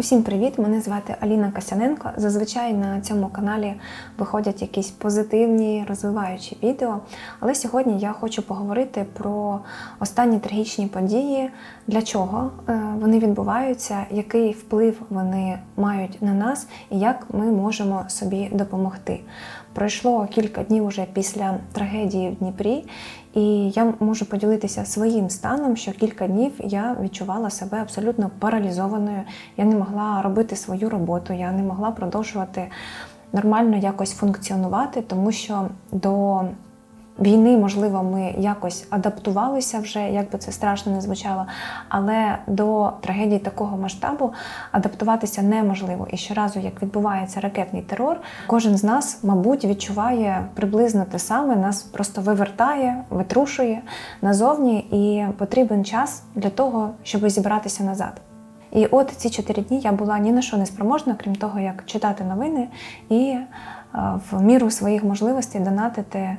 Усім привіт! Мене звати Аліна Касяненко. Зазвичай на цьому каналі виходять якісь позитивні, розвиваючі відео. Але сьогодні я хочу поговорити про останні трагічні події, для чого е, вони відбуваються, який вплив вони мають на нас і як ми можемо собі допомогти. Пройшло кілька днів уже після трагедії в Дніпрі, і я можу поділитися своїм станом, що кілька днів я відчувала себе абсолютно паралізованою. Я не могла робити свою роботу, я не могла продовжувати нормально якось функціонувати, тому що до війни, можливо, ми якось адаптувалися вже, як би це страшно не звучало, але до трагедії такого масштабу адаптуватися неможливо. І щоразу, як відбувається ракетний терор, кожен з нас, мабуть, відчуває приблизно те саме, нас просто вивертає, витрушує назовні, і потрібен час для того, щоб зібратися назад. І от ці чотири дні я була ні на що не спроможна, крім того, як читати новини і е, в міру своїх можливостей донатити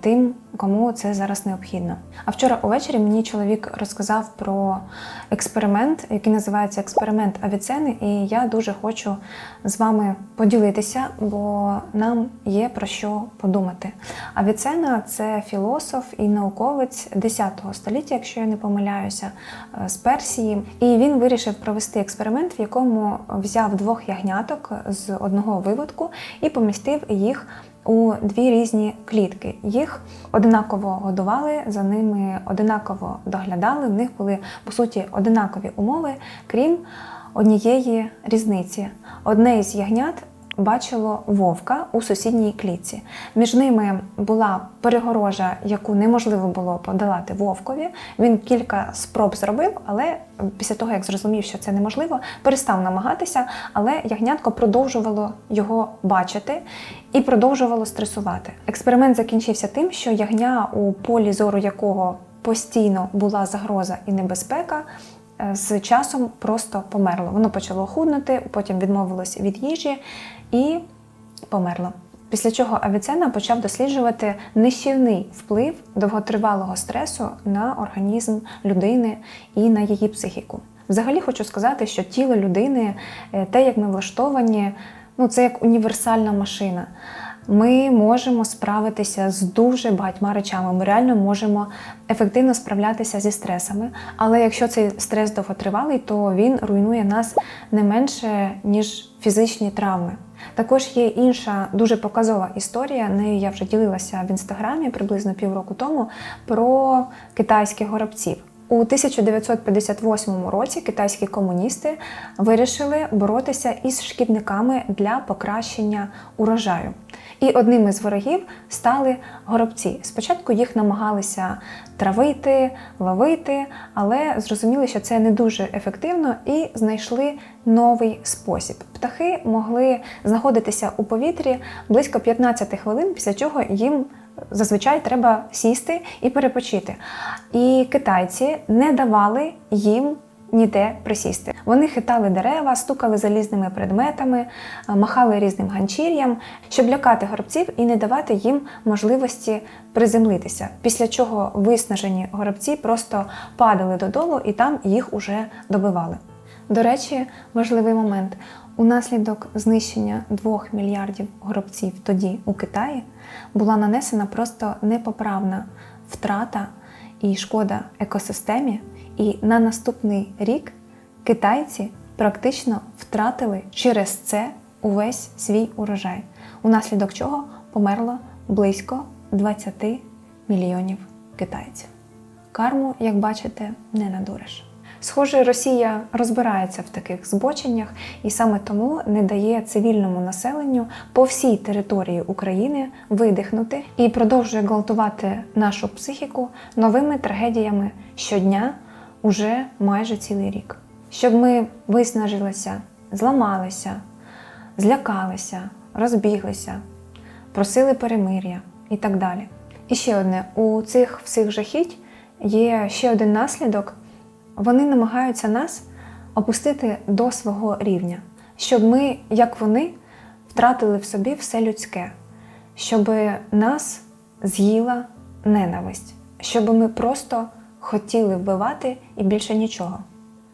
тим, кому це зараз необхідно. А вчора увечері мені чоловік розказав про експеримент, який називається експеримент Авіцени, і я дуже хочу з вами поділитися, бо нам є про що подумати. Авіцена це філософ і науковець 10 століття, якщо я не помиляюся, е, з Персії. І він вирішив провести експеримент, в якому взяв двох ягняток з одного виводку і помістив їх у дві різні клітки. Їх одинаково годували, за ними одинаково доглядали. В них були по суті одинакові умови, крім однієї різниці. Одне із ягнят. Бачило вовка у сусідній клітці. Між ними була перегорожа, яку неможливо було подолати вовкові. Він кілька спроб зробив, але після того, як зрозумів, що це неможливо, перестав намагатися, але ягнятко продовжувало його бачити і продовжувало стресувати. Експеримент закінчився тим, що ягня, у полі зору якого постійно була загроза і небезпека, з часом просто померло. Воно почало худнути, потім відмовилось від їжі і померло. Після чого Авіцена почав досліджувати нищівний вплив довготривалого стресу на організм людини і на її психіку. Взагалі хочу сказати, що тіло людини, е, те, як ми влаштовані, ну це як універсальна машина. Ми можемо справитися з дуже багатьма речами. Ми реально можемо ефективно справлятися зі стресами. Але якщо цей стрес довготривалий, то він руйнує нас не менше ніж фізичні травми. Також є інша дуже показова історія. Нею я вже ділилася в інстаграмі приблизно півроку тому про китайських горобців. У 1958 році китайські комуністи вирішили боротися із шкідниками для покращення урожаю. І одним із ворогів стали горобці. Спочатку їх намагалися травити, ловити, але зрозуміли, що це не дуже ефективно, і знайшли новий спосіб. Птахи могли знаходитися у повітрі близько 15 хвилин, після чого їм зазвичай треба сісти і перепочити. І китайці не давали їм ніде присісти. Вони хитали дерева, стукали залізними предметами, махали різним ганчір'ям, щоб лякати горобців і не давати їм можливості приземлитися. Після чого виснажені горобці просто падали додолу і там їх уже добивали. До речі, важливий момент. Унаслідок знищення 2 мільярдів горобців тоді у Китаї була нанесена просто непоправна втрата і шкода екосистемі. І на наступний рік китайці практично втратили через це увесь свій урожай, унаслідок чого померло близько 20 мільйонів китайців. Карму, як бачите, не надуриш. Схоже, Росія розбирається в таких збоченнях і саме тому не дає цивільному населенню по всій території України видихнути і продовжує гвалтувати нашу психіку новими трагедіями щодня уже майже цілий рік. Щоб ми виснажилися, зламалися, злякалися, розбіглися, просили перемир'я і так далі. І ще одне: у цих всіх жахіть є ще один наслідок. Вони намагаються нас опустити до свого рівня, щоб ми, як вони, втратили в собі все людське, щоб нас з'їла ненависть, щоб ми просто хотіли вбивати і більше нічого.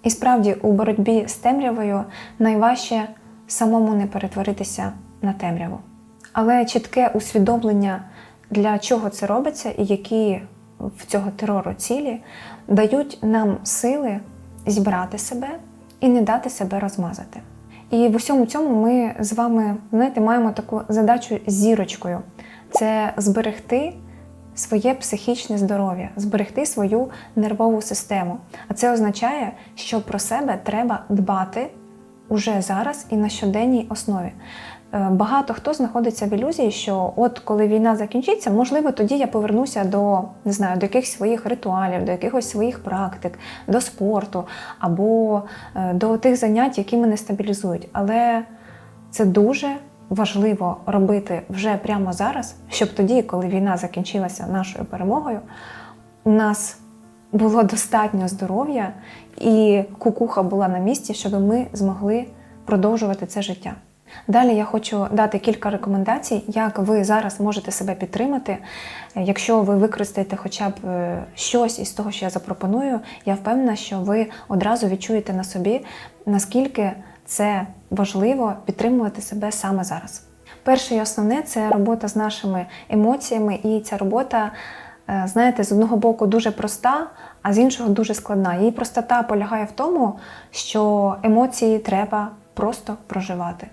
І справді у боротьбі з темрявою найважче самому не перетворитися на темряву. Але чітке усвідомлення, для чого це робиться і які в цього терору цілі, дають нам сили зібрати себе і не дати себе розмазати. І в усьому цьому ми з вами, знаєте, маємо таку задачу з зірочкою: це зберегти своє психічне здоров'я, зберегти свою нервову систему. А це означає, що про себе треба дбати уже зараз і на щоденній основі. Е, Багато хто знаходиться в ілюзії, що от коли війна закінчиться, можливо, тоді я повернуся до не знаю, до якихось своїх ритуалів, до якихось своїх практик, до спорту або е, до тих занять, які мене стабілізують. Але це дуже важливо робити вже прямо зараз, щоб тоді, коли війна закінчилася нашою перемогою, у нас було достатньо здоров'я і кукуха була на місці, щоб ми змогли продовжувати це життя. Далі я хочу дати кілька рекомендацій, як ви зараз можете себе підтримати. Якщо ви використаєте хоча б е, щось із того, що я запропоную, я впевнена, що ви одразу відчуєте на собі, наскільки це важливо підтримувати себе саме зараз. Перше і основне це робота з нашими емоціями, і ця робота, е, знаєте, з одного боку дуже проста, а з іншого дуже складна. Її простота полягає в тому, що емоції треба просто проживати.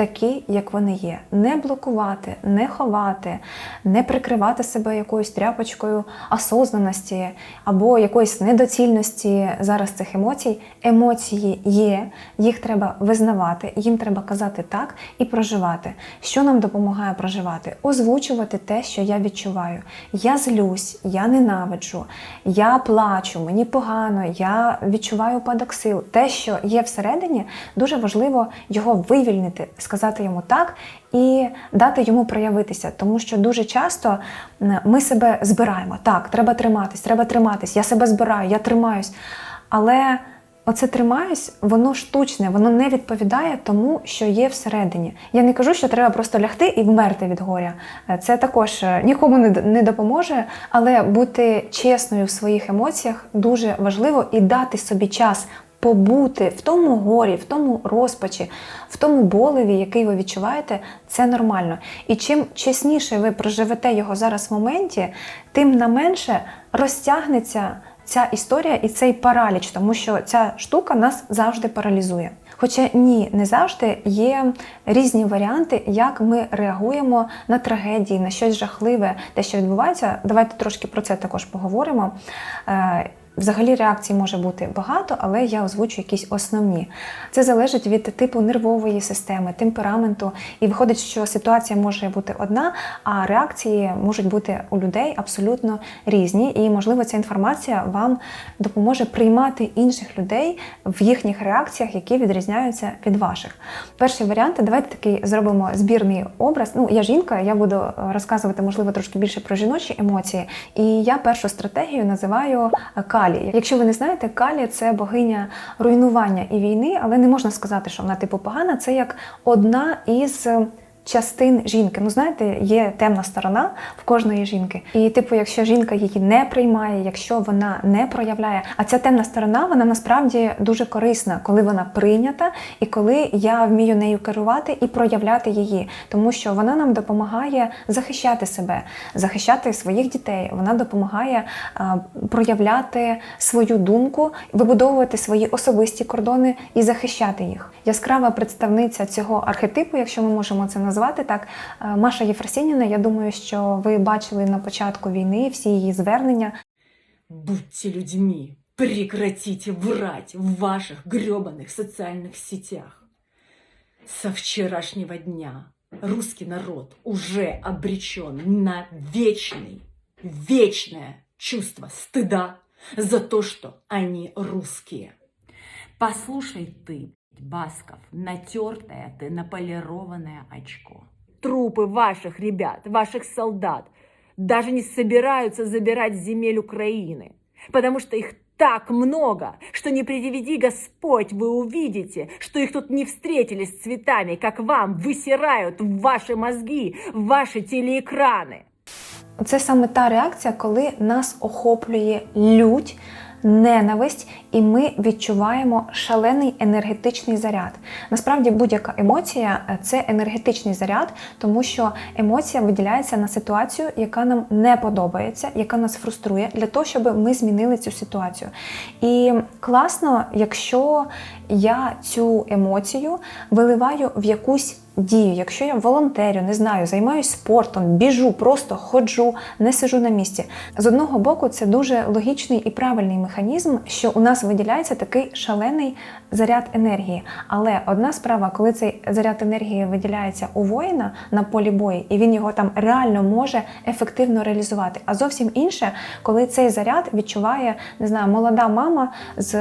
Такі, як вони є, не блокувати, не ховати, не прикривати себе якоюсь тряпочкою осознаності або якоїсь недоцільності зараз цих емоцій. Емоції є, їх треба визнавати, їм треба казати так і проживати. Що нам допомагає проживати? Озвучувати те, що я відчуваю. Я злюсь, я ненавиджу, я плачу, мені погано, я відчуваю упадок сил. Те, що є всередині, дуже важливо його вивільнити, сказати йому так і дати йому проявитися. Тому що дуже часто ми себе збираємо. Так, треба триматись, треба триматись. Я себе збираю, я тримаюсь. Але оце тримаюсь, воно штучне, воно не відповідає тому, що є всередині. Я не кажу, що треба просто лягти і вмерти від горя. Е, Це також е, нікому не допоможе, але бути чесною в своїх емоціях дуже важливо і дати собі час. Побути в тому горі, в тому розпачі, в тому болеві, який ви відчуваєте, це нормально. І чим чесніше ви проживете його зараз в моменті, тим на менше розтягнеться ця історія і цей параліч, тому що ця штука нас завжди паралізує. Хоча ні, не завжди є різні варіанти, як ми реагуємо на трагедії, на щось жахливе, те, що відбувається. Давайте трошки про це також поговоримо. Взагалі реакцій може бути багато, але я озвучу якісь основні. Це залежить від типу нервової системи, темпераменту. І виходить, що ситуація може бути одна, а реакції можуть бути у людей абсолютно різні. І, можливо, ця інформація вам допоможе приймати інших людей в їхніх реакціях, які відрізняються від ваших. Перший варіант, давайте такий зробимо збірний образ. Ну, я жінка, я буду розказувати, можливо, трошки більше про жіночі емоції. І я першу стратегію називаю е, Калі. Якщо ви не знаєте, Калі це богиня руйнування і війни, але не можна сказати, що вона типу погана. Це як одна із. Е, Частин жінки, ну знаєте, є темна сторона в кожної жінки. І, типу, якщо жінка її не приймає, якщо вона не проявляє, а ця темна сторона, вона насправді дуже корисна, коли вона прийнята, і коли я вмію нею керувати і проявляти її, тому що вона нам допомагає захищати себе, захищати своїх дітей. Вона допомагає а, проявляти свою думку, вибудовувати свої особисті кордони і захищати їх. Яскрава представниця цього архетипу, якщо ми можемо це назвати так, е, Маша Єфросініна. Я думаю, що ви бачили на початку війни всі її звернення. Будьте людьми, прекратите врать в ваших гребаных социальных сетях. Со вчерашнего дня русский народ уже обречен на вечный, вечное чувство стыда за то, что они русские. Послушай ты, Басков, натертое ты наполированное очко. Трупы ваших ребят, ваших солдат даже не собираются забирать с земель Украины, потому что их так много, что не приведи Господь, вы увидите, что их тут не встретили с цветами, как вам высирают в ваши мозги, в ваши телеэкраны. Це саме та реакція, коли нас охоплює лють ненависть, і ми відчуваємо шалений енергетичний заряд. Насправді, будь-яка емоція е, це енергетичний заряд, тому що емоція виділяється на ситуацію, яка нам не подобається, яка нас фруструє, для того, щоб ми змінили цю ситуацію. І класно, якщо я цю емоцію виливаю в якусь дію. Якщо я волонтерю, не знаю, займаюся спортом, біжу, просто ходжу, не сижу на місці. З одного боку, це дуже логічний і правильний механізм, що у нас виділяється такий шалений заряд енергії. Але одна справа, коли цей заряд енергії виділяється у воїна на полі бою, і він його там реально може ефективно реалізувати. А зовсім інше, коли цей заряд відчуває, не знаю, молода мама з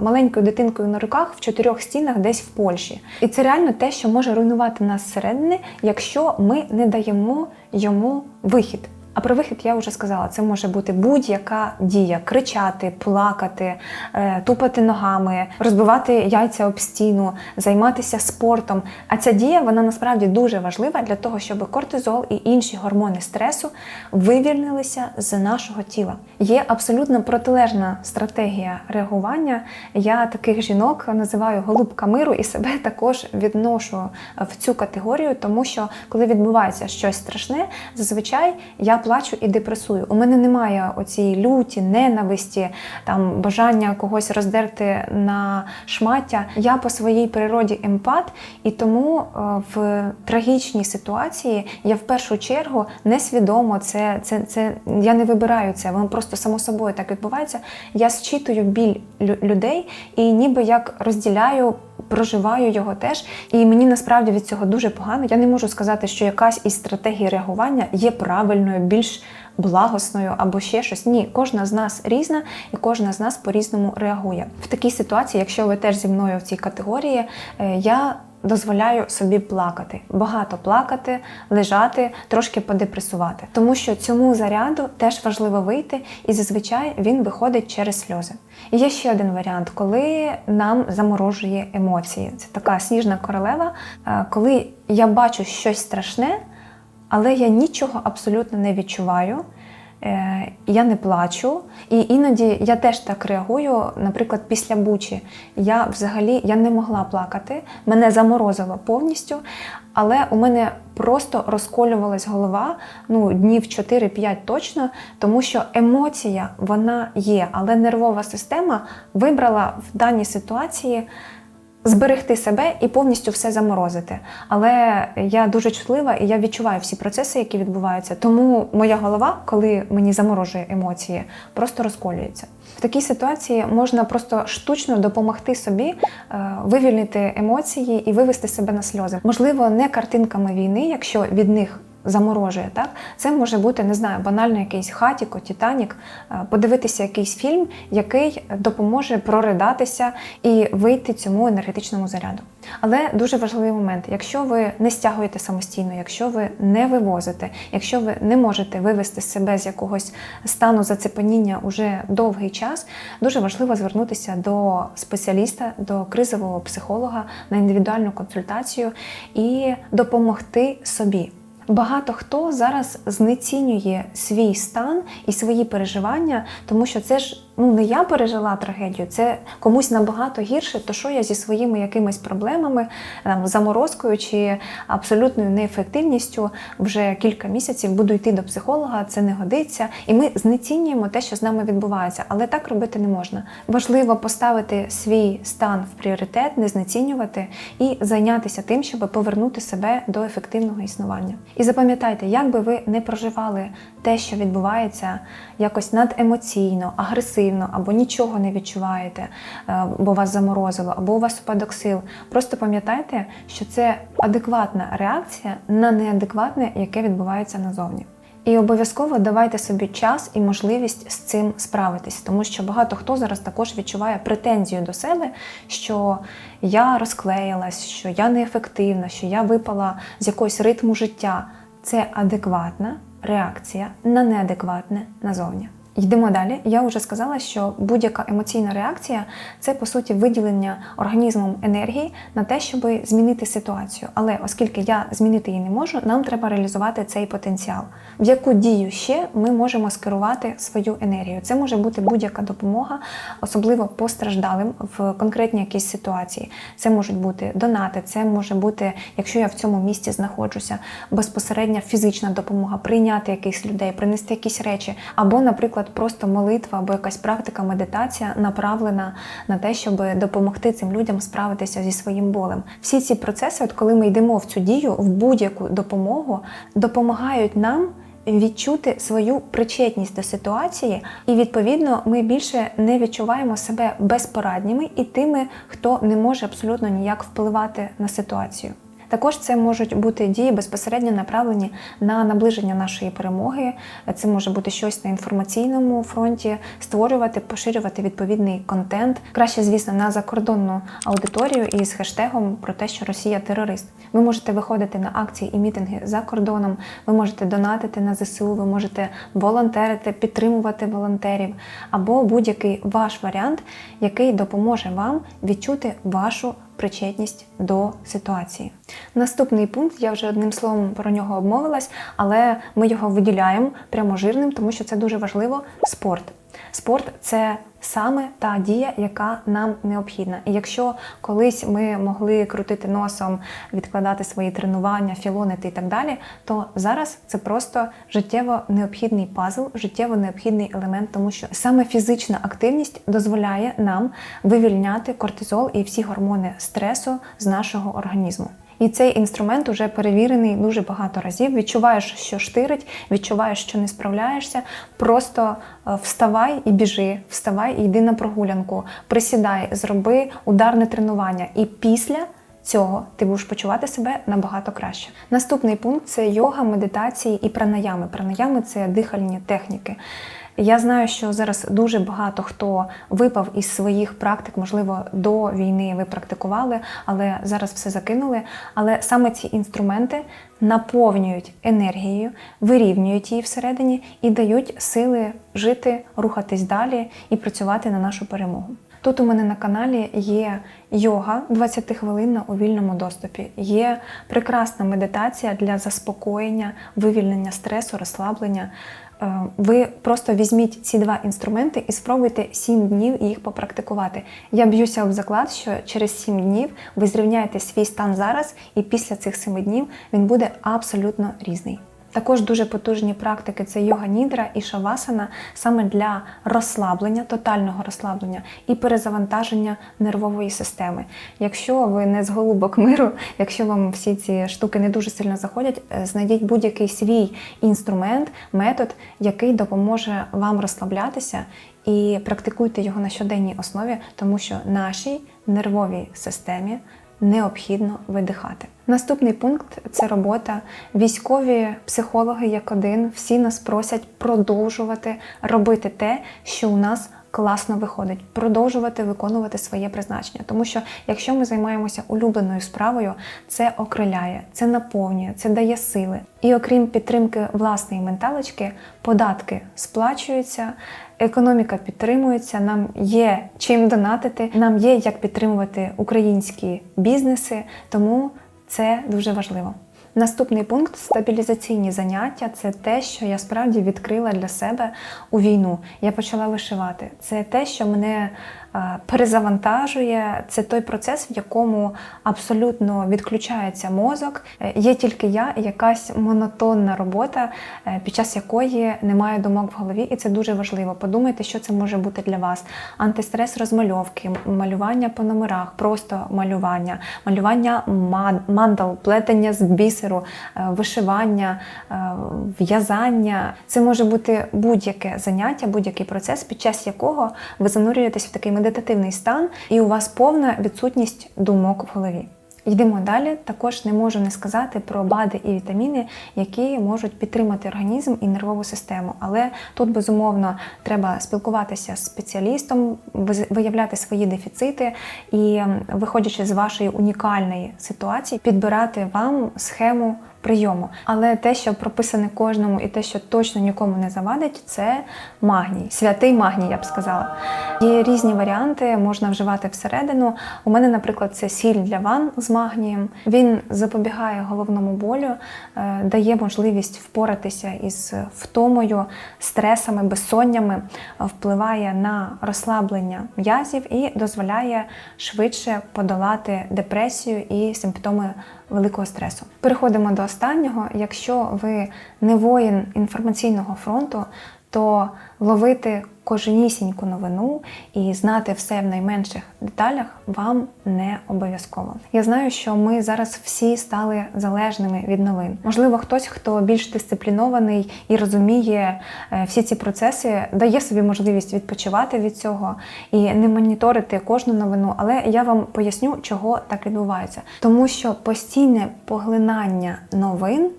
маленькою дитинкою на руках в чотирьох стінах десь в Польщі. І це реально те, що може руйнувати нас зсередини, якщо ми не даємо йому вихід. А про вихід я вже сказала, це може бути будь-яка дія: кричати, плакати, е, тупати ногами, розбивати яйця об стіну, займатися спортом. А ця дія вона насправді дуже важлива для того, щоб кортизол і інші гормони стресу вивільнилися з нашого тіла. Є абсолютно протилежна стратегія реагування. Я таких жінок називаю голубка миру і себе також відношу в цю категорію, тому що коли відбувається щось страшне, зазвичай я плачу і депресую. У мене немає оцієї люті, ненависті, там бажання когось роздерти на шмаття. Я по своїй природі емпат, і тому е, в трагічній ситуації я в першу чергу несвідомо це, це, це я не вибираю це, воно просто само собою так відбувається. Я зчитую біль людей і ніби як розділяю. Проживаю його теж, і мені насправді від цього дуже погано. Я не можу сказати, що якась із стратегій реагування є правильною, більш благосною або ще щось. Ні, кожна з нас різна, і кожна з нас по-різному реагує. В такій ситуації, якщо ви теж зі мною в цій категорії, е, я дозволяю собі плакати, багато плакати, лежати, трошки подепресувати. Тому що цьому заряду теж важливо вийти, і зазвичай він виходить через сльози. І є ще один варіант, коли нам заморожує емоції. Це така сніжна королева, е, коли я бачу щось страшне, але я нічого абсолютно не відчуваю. Е, Я не плачу, і іноді я теж так реагую. Наприклад, після бучі я взагалі я не могла плакати, мене заморозило повністю, але у мене просто розколювалась голова ну днів 4-5 точно, тому що емоція вона є, але нервова система вибрала в даній ситуації зберегти себе і повністю все заморозити. Але я дуже чутлива і я відчуваю всі процеси, які відбуваються. Тому моя голова, коли мені заморожує емоції, просто розколюється. В такій ситуації можна просто штучно допомогти собі е, вивільнити емоції і вивести себе на сльози. Можливо, не картинками війни, якщо від них заморожує. Так це може бути не знаю, банально якийсь хатіко, Титанік, е, подивитися якийсь фільм, який допоможе проридатися і вийти цьому енергетичному заряду. Але дуже важливий момент: якщо ви не стягуєте самостійно, якщо ви не вивозите, якщо ви не можете вивести себе з якогось стану зацепеніння уже довгий час, дуже важливо звернутися до спеціаліста, до кризового психолога на індивідуальну консультацію і допомогти собі. Багато хто зараз знецінює свій стан і свої переживання, тому що це ж ну не я пережила трагедію, це комусь набагато гірше, то що я зі своїми якимись проблемами, там, заморозкою чи абсолютною неефективністю вже кілька місяців буду йти до психолога, це не годиться, і ми знецінюємо те, що з нами відбувається, але так робити не можна. Важливо поставити свій стан в пріоритет, не знецінювати і зайнятися тим, щоб повернути себе до ефективного існування. І запам'ятайте, як би ви не проживали те, що відбувається, якось надемоційно, агресивно, або нічого не відчуваєте, е, бо вас заморозило, або у вас спадок сил. Просто пам'ятайте, що це адекватна реакція на неадекватне, яке відбувається назовні. І обов'язково давайте собі час і можливість з цим справитись, тому що багато хто зараз також відчуває претензію до себе, що я розклеїлась, що я неефективна, що я випала з якогось ритму життя. Це адекватна реакція на неадекватне назовні. Йдемо далі. Я вже сказала, що будь-яка емоційна реакція це по суті виділення організмом енергії на те, щоб змінити ситуацію. Але оскільки я змінити її не можу, нам треба реалізувати цей потенціал. В яку дію ще ми можемо скерувати свою енергію? Це може бути будь-яка допомога, особливо постраждалим в конкретній якійсь ситуації. Це можуть бути донати, це може бути, якщо я в цьому місці знаходжуся, безпосередня фізична допомога, прийняти якихось людей, принести якісь речі, або, наприклад, просто молитва або якась практика, медитація направлена на те, щоб допомогти цим людям справитися зі своїм болем. Всі ці процеси, от коли ми йдемо в цю дію, в будь-яку допомогу, допомагають нам. Відчути свою причетність до ситуації, і відповідно ми більше не відчуваємо себе безпорадніми і тими, хто не може абсолютно ніяк впливати на ситуацію. Також це можуть бути дії безпосередньо направлені на наближення нашої перемоги. Це може бути щось на інформаційному фронті, створювати, поширювати відповідний контент. Краще, звісно, на закордонну аудиторію із хештегом про те, що Росія терорист. Ви можете виходити на акції і мітинги за кордоном. Ви можете донатити на ЗСУ, ви можете волонтерити, підтримувати волонтерів або будь-який ваш варіант, який допоможе вам відчути вашу причетність до ситуації. Наступний пункт, я вже одним словом про нього обмовилась, але ми його виділяємо прямо жирним, тому що це дуже важливо спорт. Спорт це саме та дія, яка нам необхідна. І якщо колись ми могли крутити носом, відкладати свої тренування, філонити і так далі, то зараз це просто життєво необхідний пазл, життєво необхідний елемент, тому що саме фізична активність дозволяє нам вивільняти кортизол і всі гормони стресу з нашого організму. І цей інструмент уже перевірений дуже багато разів. Відчуваєш, що штирить, відчуваєш, що не справляєшся. Просто е, вставай і біжи, вставай і йди на прогулянку, присідай, зроби ударне тренування. І після цього ти будеш почувати себе набагато краще. Наступний пункт це йога, медитації і пранаями. Пранаями це дихальні техніки. Я знаю, що зараз дуже багато хто випав із своїх практик, можливо, до війни ви практикували, але зараз все закинули. Але саме ці інструменти наповнюють енергією, вирівнюють її всередині і дають сили жити, рухатись далі і працювати на нашу перемогу. Тут у мене на каналі є йога 20 хвилин у вільному доступі. Є прекрасна медитація для заспокоєння, вивільнення стресу, розслаблення. Е, Ви просто візьміть ці два інструменти і спробуйте 7 днів їх попрактикувати. Я б'юся об заклад, що через 7 днів ви зрівняєте свій стан зараз, і після цих 7 днів він буде абсолютно різний. Також дуже потужні практики це йога нідра і шавасана саме для розслаблення, тотального розслаблення і перезавантаження нервової системи. Якщо ви не з голубок миру, якщо вам всі ці штуки не дуже сильно заходять, е, знайдіть будь-який свій інструмент, метод, який допоможе вам розслаблятися. І практикуйте його на щоденній основі, тому що нашій нервовій системі необхідно видихати. Наступний пункт це робота. Військові психологи, як один, всі нас просять продовжувати робити те, що у нас класно виходить, продовжувати виконувати своє призначення. Тому що якщо ми займаємося улюбленою справою, це окриляє, це наповнює, це дає сили. І окрім підтримки власної менталочки, податки сплачуються. Економіка підтримується, нам є чим донатити, нам є як підтримувати українські бізнеси, тому це дуже важливо. Наступний пункт стабілізаційні заняття це те, що я справді відкрила для себе у війну. Я почала вишивати. Це те, що мене перезавантажує. Це той процес, в якому абсолютно відключається мозок. Е, Є тільки я, якась монотонна робота, е, під час якої немає думок в голові, і це дуже важливо. Подумайте, що це може бути для вас. Антистрес розмальовки, малювання по номерах, просто малювання, малювання мандал, плетення з бісеру, е, вишивання, е, в'язання. Це може бути будь-яке заняття, будь-який процес, під час якого ви занурюєтесь в такий медитативний стан, і у вас повна відсутність думок в голові. Йдемо далі. Також не можу не сказати про БАДи і вітаміни, які можуть підтримати організм і нервову систему. Але тут безумовно треба спілкуватися з спеціалістом, виявляти свої дефіцити і, виходячи з вашої унікальної ситуації, підбирати вам схему прийому. Але те, що прописане кожному, і те, що точно нікому не завадить, це магній, святий магній, я б сказала. Є різні варіанти, можна вживати всередину. У мене, наприклад, це сіль для ван з магнієм. Він запобігає головному болю, е, дає можливість впоратися із втомою, стресами, безсоннями, впливає на розслаблення м'язів і дозволяє швидше подолати депресію і симптоми великого стресу. Переходимо до останнього. Якщо ви не воїн інформаційного фронту, то ловити кожнісіньку новину і знати все в найменших деталях вам не обов'язково. Я знаю, що ми зараз всі стали залежними від новин. Можливо, хтось, хто більш дисциплінований і розуміє е, всі ці процеси, дає собі можливість відпочивати від цього і не моніторити кожну новину. Але я вам поясню, чого так відбувається, тому що постійне поглинання новин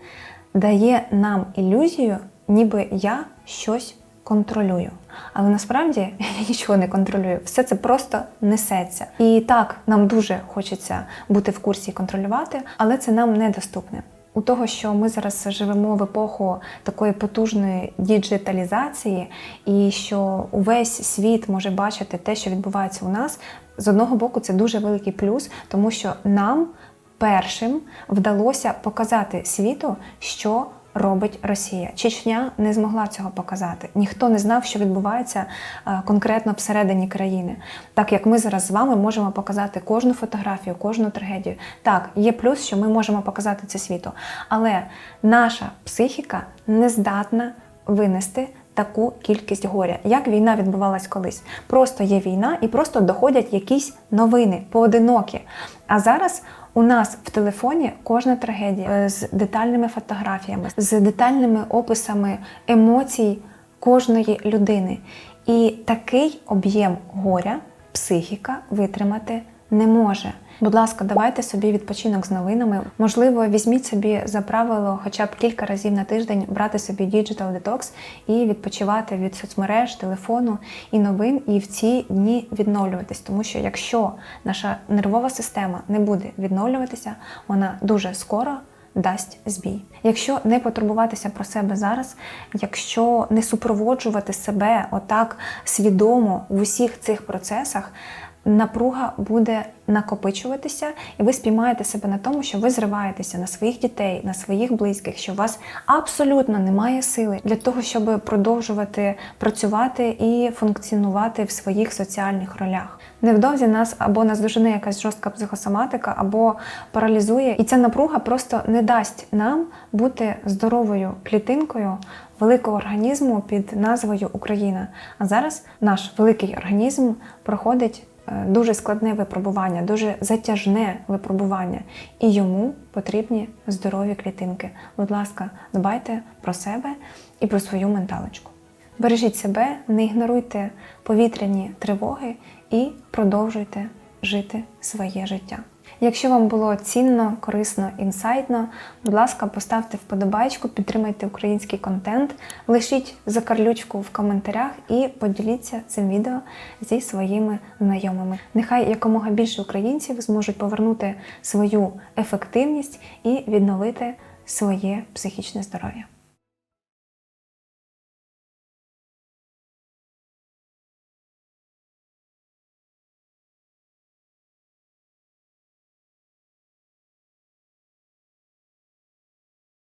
дає нам ілюзію, ніби я щось контролюю. Але насправді я нічого не контролюю. Все це просто несеться. І так, нам дуже хочеться бути в курсі і контролювати, але це нам недоступне. У того, що ми зараз живемо в епоху такої потужної діджиталізації, і що увесь світ може бачити те, що відбувається у нас, з одного боку, це дуже великий плюс, тому що нам першим вдалося показати світу, що робить Росія. Чечня не змогла цього показати. Ніхто не знав, що відбувається е, конкретно всередині країни. Так як ми зараз з вами можемо показати кожну фотографію, кожну трагедію. Так, є плюс, що ми можемо показати це світу. Але наша психіка не здатна винести. Таку кількість горя, як війна відбувалась колись. Просто є війна і просто доходять якісь новини поодинокі. А зараз у нас в телефоні кожна трагедія е, з детальними фотографіями, з детальними описами емоцій кожної людини. І такий об'єм горя психіка витримати не може. Будь ласка, давайте собі відпочинок з новинами. Можливо, візьміть собі за правило хоча б кілька разів на тиждень брати собі Digital Detox і відпочивати від соцмереж, телефону і новин, і в ці дні відновлюватись. Тому що якщо наша нервова система не буде відновлюватися, вона дуже скоро. Дасть збій. Якщо не потурбуватися про себе зараз, якщо не супроводжувати себе отак свідомо в усіх цих процесах, напруга буде накопичуватися, і ви спіймаєте себе на тому, що ви зриваєтеся на своїх дітей, на своїх близьких, що у вас абсолютно немає сили для того, щоб продовжувати працювати і функціонувати в своїх соціальних ролях. Невдовзі нас або наздожене якась жорстка психосоматика, або паралізує, і ця напруга просто не дасть нам бути здоровою клітинкою великого організму під назвою Україна. А зараз наш великий організм проходить дуже складне випробування, дуже затяжне випробування, і йому потрібні здорові клітинки. Будь ласка, дбайте про себе і про свою менталочку. Бережіть себе, не ігноруйте повітряні тривоги і продовжуйте жити своє життя. Якщо вам було цінно, корисно, інсайтно, будь ласка, поставте вподобайку, підтримайте український контент, лишіть закарлючку в коментарях і поділіться цим відео зі своїми знайомими. Нехай якомога більше українців зможуть повернути свою ефективність і відновити своє психічне здоров'я.